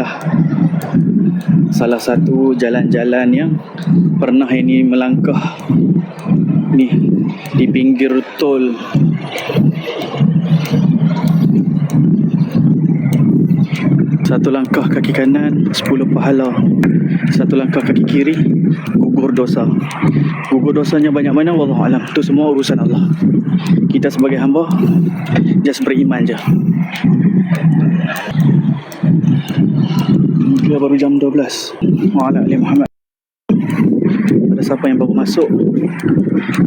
inilah salah satu jalan-jalan yang pernah ini melangkah ni di pinggir tol satu langkah kaki kanan 10 pahala. Satu langkah kaki kiri gugur dosa. Gugur dosanya banyak mana wallahu alam. Tu semua urusan Allah. Kita sebagai hamba just beriman je. Kira baru jam 12 Wa'ala Ali Muhammad. Pada siapa yang baru masuk?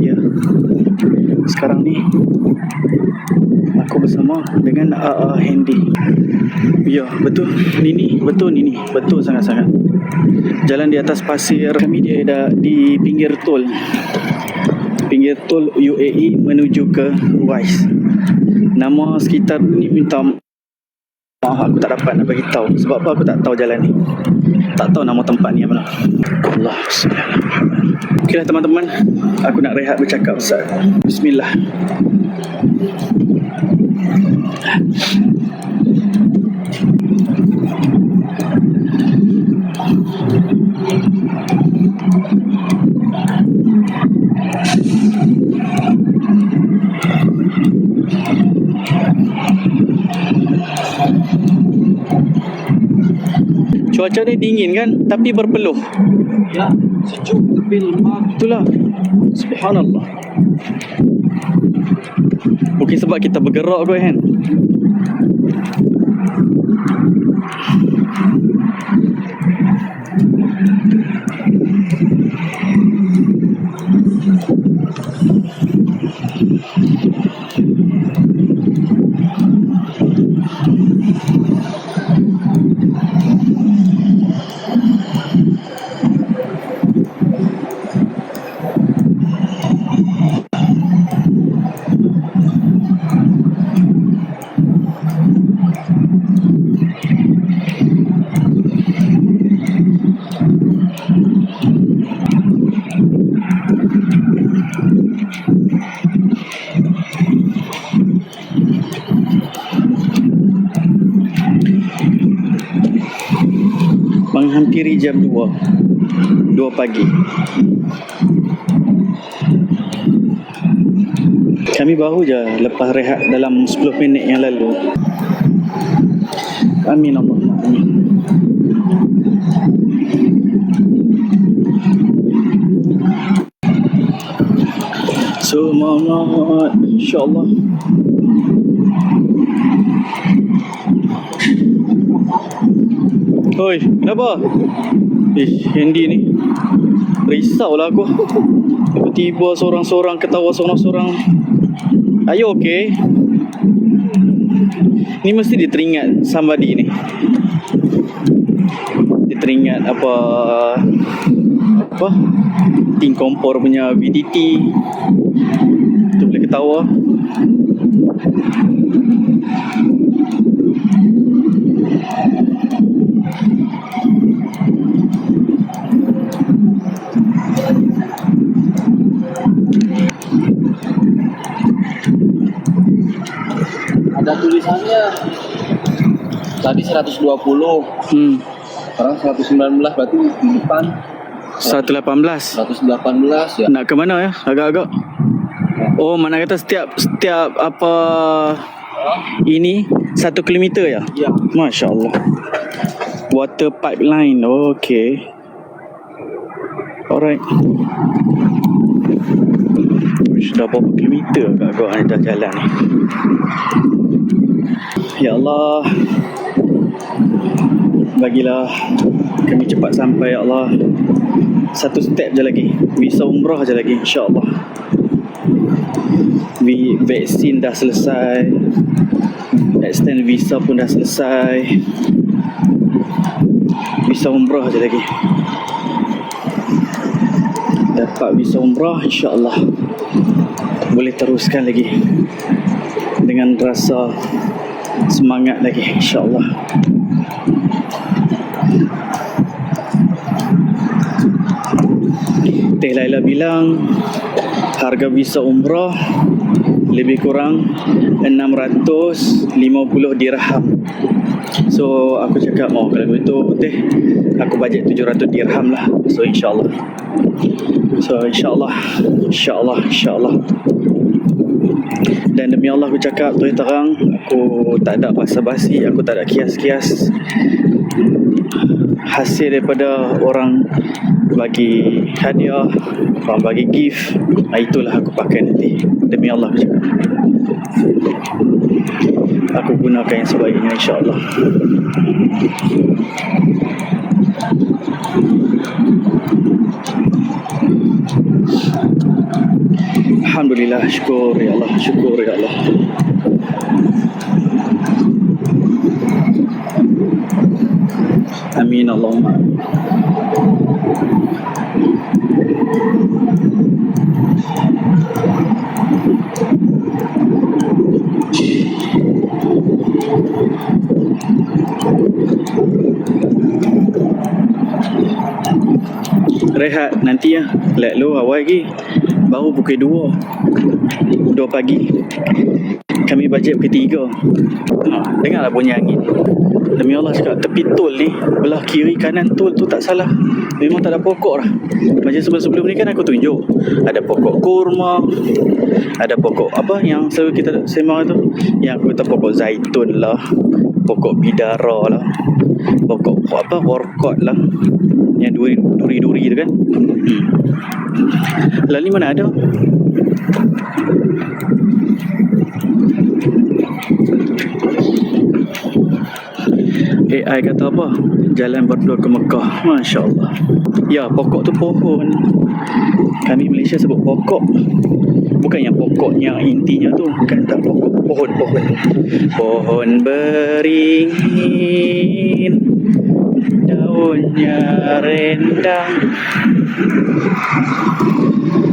Ya. Sekarang ni bersama dengan AA Handy Ya betul. Nini. Betul Nini. Betul sangat-sangat. Jalan di atas pasir Kami dia dah di pinggir tol. Pinggir tol UAE menuju ke Ruais Nama sekitar ni minta Maaf aku tak dapat nak bagi tahu sebab apa aku tak tahu jalan ni. Tak tahu nama tempat ni mana. Allah Okeylah teman-teman, aku nak rehat bercakap Ustaz. Bismillah. Cuaca ni dingin kan tapi berpeluh. Ya, sejuk tapi lemah. Itulah. Subhanallah. Mungkin sebab kita bergerak kot kan. Menghampiri jam 2. 2 pagi. Kami baru je lepas rehat dalam 10 minit yang lalu. Amin Allah. Amin. Semangat InsyaAllah Oi, kenapa? Ish, Handy ni. Risaulah aku. Tiba-tiba seorang-seorang ketawa seorang-seorang. Are you okay? Ni mesti dia teringat somebody ni. Dia teringat apa Apa? Ting kompor punya VDT Tu boleh ketawa Tulisannya. Tadi 120, Hmm sekarang 119 berarti di depan 118 118 ya. Nak ke mana ya? Agak-agak. Oh, mana kata setiap setiap apa ini satu kilometer ya? Ya. Masya Allah. Water pipeline. Oh, okay. Alright. Sudah berapa kilometer agak-agak ni dah jalan ni. Ya Allah. Bagilah kami cepat sampai ya Allah. Satu step je lagi. Visa umrah je lagi insya-Allah. Vi vaksin dah selesai. Extend visa pun dah selesai. Visa umrah je lagi. Dapat visa umrah insya-Allah. Boleh teruskan lagi. Dengan rasa semangat lagi insya-Allah. Teh Laila bilang harga visa umrah lebih kurang 650 dirham. So aku cakap oh kalau begitu teh aku bajet 700 dirham lah. So insyaallah. So insyaallah insyaallah insyaallah dan demi Allah aku cakap tu terang aku tak ada basa-basi aku tak ada kias-kias hasil daripada orang bagi hadiah orang bagi gift ah, itulah aku pakai nanti. Demi Allah aku cakap. Aku gunakan yang sebaiknya insyaAllah Alhamdulillah syukur ya Allah syukur ya Allah. Amin Allahumma. Rehat nanti ya. Let lu awal lagi Baru pukul 2 2 pagi. Kami bajet pukul 3 ha, Dengarlah bunyi angin. Demi Allah cakap tepi tol ni Belah kiri kanan tol tu tak salah. Memang tak ada pokok lah. Macam sebelum-sebelum ni kan aku tunjuk. Ada pokok kurma Ada pokok apa yang selalu kita sembang tu? Yang aku kata pokok zaitun lah Pokok bidara lah Pokok apa workot lah. Yang duri- duri-duri tu kan hmm. Lalu ni mana ada AI kata apa? Jalan berdua ke Mekah. Masya Allah. Ya, pokok tu pohon. Kami Malaysia sebut pokok. Bukan yang pokok intinya tu. Bukan tak pokok. Pohon-pohon. Pohon beringin. Daunnya rendang.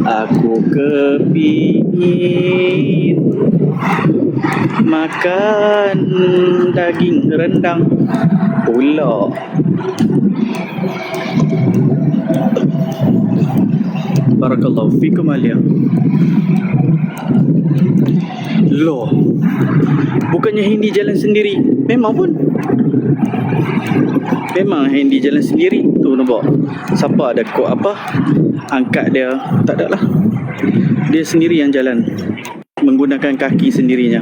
Aku kepingin makan daging rendang pula. Barakallahu fikum Alia. Loh. Bukannya Hindi jalan sendiri. Memang pun. Memang Hindi jalan sendiri. Tu nampak. Siapa ada kod apa? Angkat dia. Tak ada lah. Dia sendiri yang jalan. Menggunakan kaki sendirinya.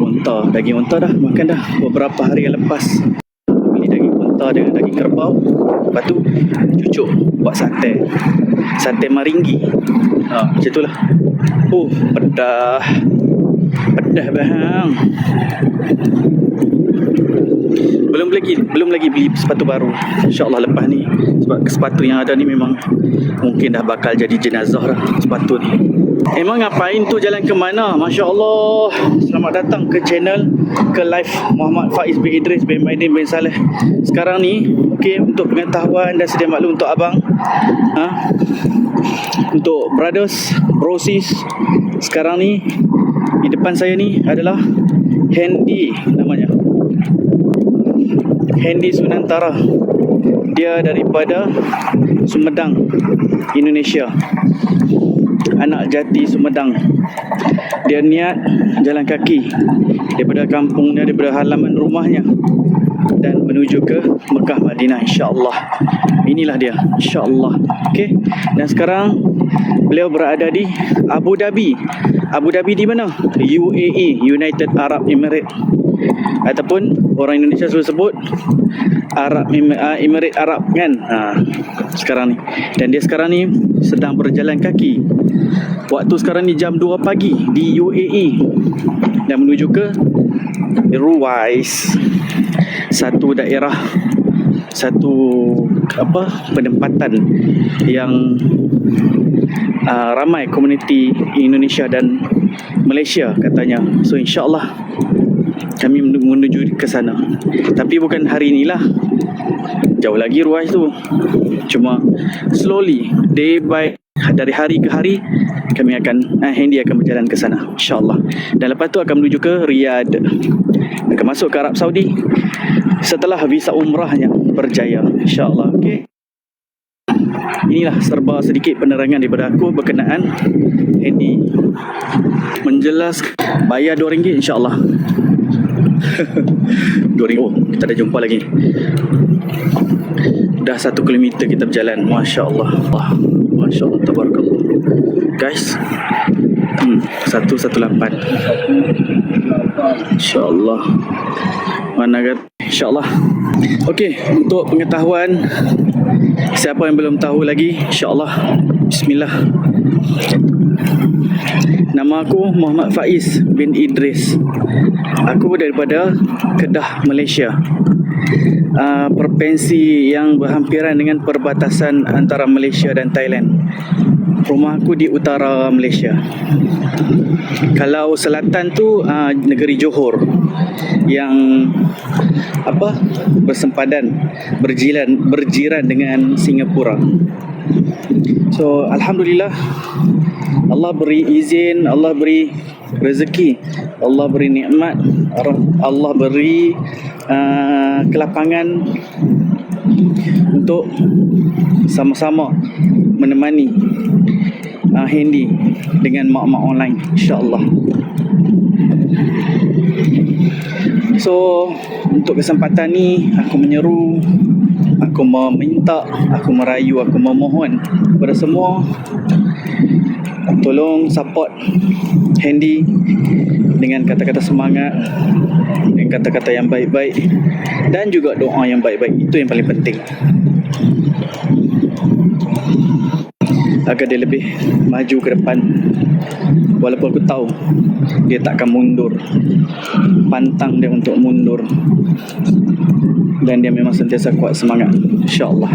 Unta, daging unta dah makan dah beberapa hari yang lepas. Beli daging unta dengan daging kerbau. Lepas tu cucuk buat sate. Sate maringgi. Ha, macam tu lah. Oh, pedah. Pedah bang. Belum lagi belum lagi beli sepatu baru. InsyaAllah lepas ni. Sebab sepatu yang ada ni memang mungkin dah bakal jadi jenazah dah sepatu ni. Emang ngapain tu jalan ke mana? Masya Allah. Selamat datang ke channel ke live Muhammad Faiz bin Idris bin Maidin bin Saleh. Sekarang ni, okey untuk pengetahuan dan sedia maklum untuk abang. Ha? Untuk brothers, brosis. Sekarang ni di depan saya ni adalah Handy namanya. Handy Sunantara. Dia daripada Sumedang, Indonesia. Anak jati Sumedang. Dia niat jalan kaki daripada kampungnya, daripada halaman rumahnya dan menuju ke Mekah Madinah insya-Allah. Inilah dia insya-Allah. Okey. Dan sekarang beliau berada di Abu Dhabi. Abu Dhabi di mana? UAE, United Arab Emirates. Ataupun orang Indonesia selalu sebut Arab uh, Emirat Arab kan. Ha, sekarang ni. Dan dia sekarang ni sedang berjalan kaki. Waktu sekarang ni jam 2 pagi di UAE dan menuju ke Ruwais. Satu daerah satu apa penempatan yang uh, ramai komuniti Indonesia dan Malaysia katanya. So insyaallah kami men- menuju ke sana. Tapi bukan hari inilah. Jauh lagi ruas tu. Cuma slowly day by dari hari ke hari kami akan uh, Handy akan berjalan ke sana insyaallah dan lepas tu akan menuju ke Riyadh akan masuk ke Arab Saudi setelah visa umrahnya berjaya insyaallah okey inilah serba sedikit penerangan daripada aku berkenaan Handy menjelas bayar RM2 insyaallah RM2 oh kita dah jumpa lagi. Dah satu kilometer kita berjalan. Masya Allah Masya Allah Tabarakallah. Guys. Hmm, 118 Insya Allah mana kata Insya Allah Okey, untuk pengetahuan siapa yang belum tahu lagi, insya-Allah bismillah. Nama aku Muhammad Faiz bin Idris. Aku daripada Kedah, Malaysia. Uh, perpensi yang berhampiran dengan perbatasan antara Malaysia dan Thailand. Rumah aku di utara Malaysia. Kalau selatan tu uh, negeri Johor yang apa bersempadan berjiran berjiran dengan Singapura. So alhamdulillah Allah beri izin, Allah beri rezeki, Allah beri nikmat, Allah beri uh, kelapangan untuk sama-sama menemani uh, Handy dengan mak-mak online insya-Allah. So untuk kesempatan ni aku menyeru aku meminta aku merayu aku memohon kepada semua tolong support Handy dengan kata-kata semangat dengan kata-kata yang baik-baik dan juga doa yang baik-baik. Itu yang paling penting agar dia lebih maju ke depan. Walaupun aku tahu dia takkan mundur pantang dia untuk mundur. Dan dia memang sentiasa kuat semangat insyaAllah.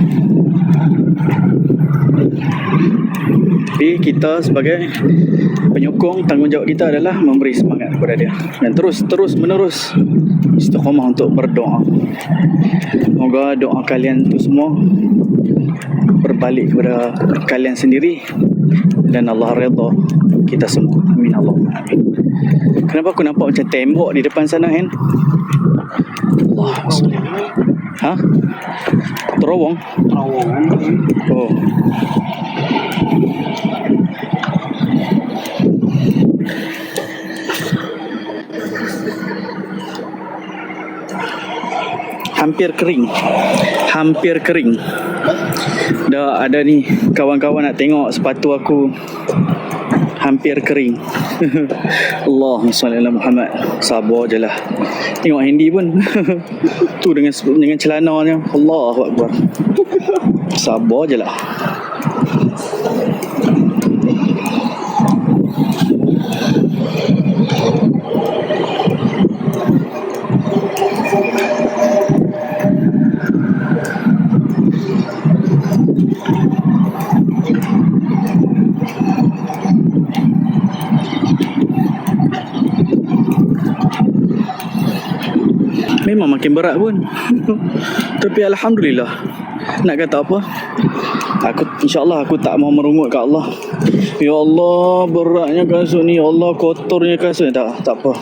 Tapi kita sebagai penyokong tanggungjawab kita adalah memberi semangat kepada dia. Dan terus terus menerus istiqamah untuk berdoa. Semoga doa kalian tu semua berbalik kepada kalian sendiri dan Allah redha kita semua. Amin Allah. Amin. Kenapa aku nampak macam tembok di depan sana kan? Allah. Ha? Terowong? Terowong. Oh. Hampir kering. Hampir kering. Dah ada ni kawan-kawan nak tengok sepatu aku hampir kering. Salli ala Muhammad. Sabar je lah. Tengok Handy pun. tu dengan dengan celananya. Allahu akbar. Sabar je lah. Memang makin berat pun. Tapi Alhamdulillah. Nak kata apa? Aku insyaAllah aku tak mau merungut kat Allah. Ya Allah beratnya kasut ni. Ya Allah kotornya kasut ni. Tak, tak apa.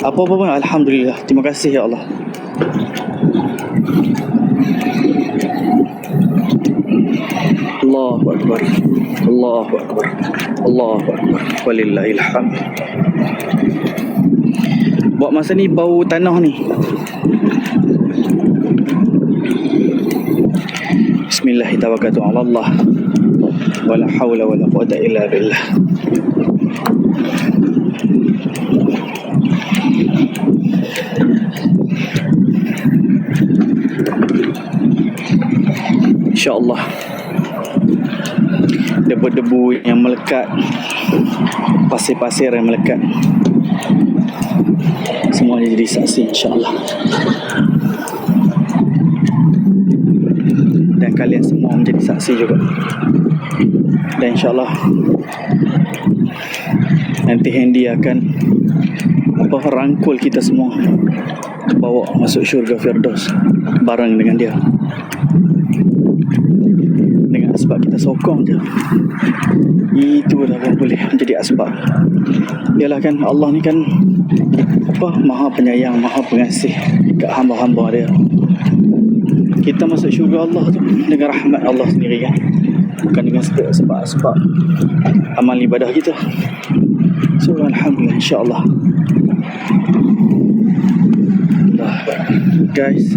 Apa-apa pun Alhamdulillah. Terima kasih ya Allah. Allahu Akbar. Allahu Akbar. Allahu Akbar. Walillahilhamd. Buat masa ni bau tanah ni. Bismillah Allah. Wala haula wala quwata illa billah. InsyaAllah Debu-debu yang melekat Pasir-pasir yang melekat Semuanya jadi saksi insyaAllah. Dan kalian semua menjadi saksi juga. Dan insyaAllah Nanti Handy akan apa rangkul kita semua. Bawa masuk syurga Firdaus bareng dengan dia kita sokong je. Itu dah boleh menjadi asbab. Yalah kan Allah ni kan apa maha penyayang maha pengasih kat hamba-hamba dia. Kita masuk syurga Allah tu dengan rahmat Allah sendiri kan. Bukan dengan sebab- sebab-sebab amal ibadah kita. So Alhamdulillah insyaAllah. Guys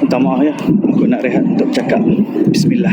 minta maaf ya aku nak rehat untuk cakap. Bismillah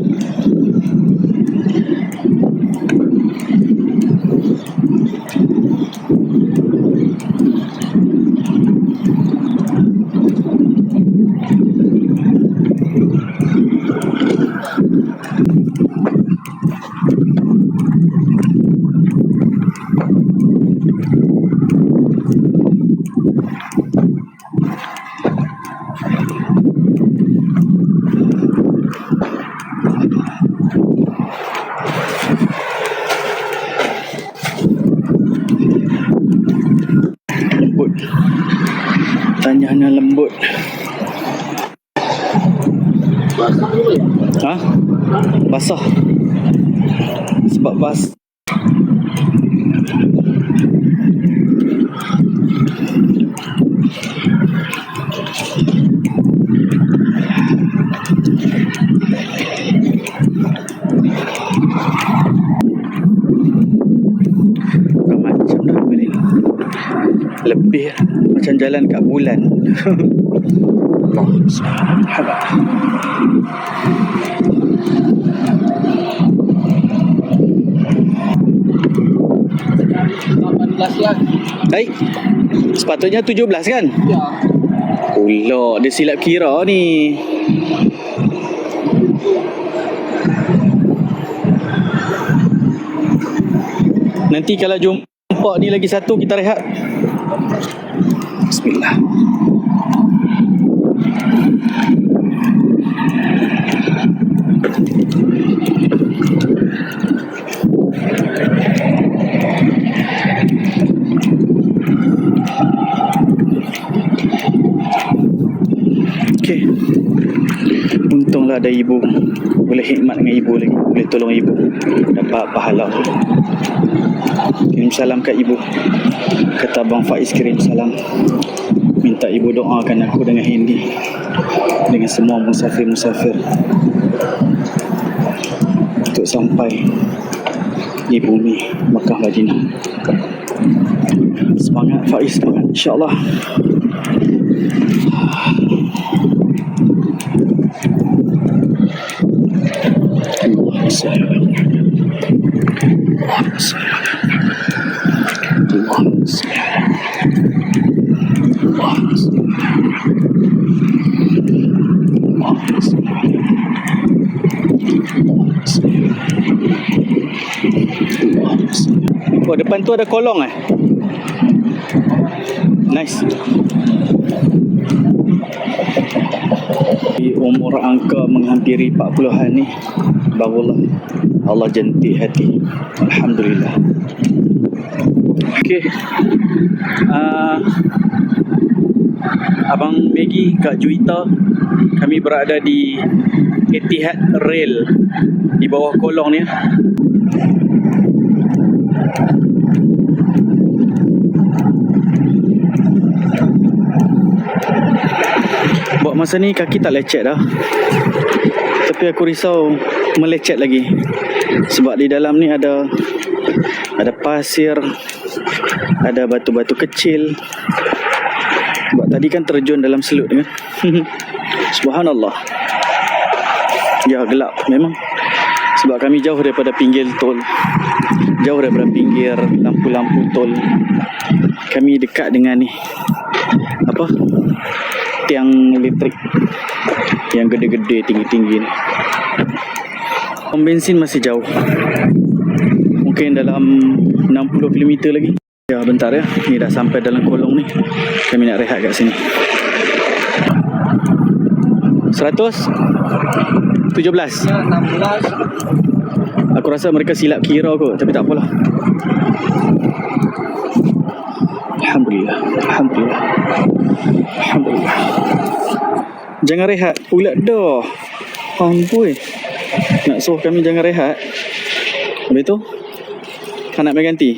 benda ni lebih lah. macam jalan kat bulan. Allah Subhanahu Ya. Baik. Sepatutnya 17 kan? Ya. Pula dia silap kira ni. Nanti kalau jumpa ni lagi satu kita rehat. Bismillah Okey. Untunglah ada ibu. Boleh hikmat dengan ibu lagi. Boleh tolong ibu. Dapat pahala. Kirim salam kat ibu. Kata Abang Faiz kirim salam. Minta ibu doakan aku dengan Hindi. Dengan semua musafir-musafir. Untuk sampai di bumi Makkah Madinah. Semangat Faiz, semangat. InsyaAllah. Oh, depan tu ada kolong eh? Nice. Di umur angka menghampiri 40-an ni barulah Allah jentik hati. Alhamdulillah. Okey. Uh, Abang Maggie Kak Juita kami berada di Etihad Rail di bawah kolong ni. Buat masa ni kaki tak lecet dah. Tapi aku risau melecet lagi. Sebab di dalam ni ada ada pasir, ada batu-batu kecil. Sebab tadi kan terjun dalam selut kan. Subhanallah. Ya gelap memang. Sebab kami jauh daripada pinggir tol. Jauh daripada pinggir lampu-lampu tol. Kami dekat dengan ni. Apa? Tiang elektrik yang gede-gede tinggi-tinggi ni. Pom bensin masih jauh. Mungkin dalam 60 km lagi. Ya bentar ya. Ni dah sampai dalam kolong ni. Kami nak rehat kat sini. 100 17 Ya, enam belas. Aku rasa mereka silap kira kot Tapi tak apalah Alhamdulillah Alhamdulillah Alhamdulillah Jangan rehat Ulat dah Ampun. Nak suruh kami jangan rehat. Habis tu, kan nak berganti.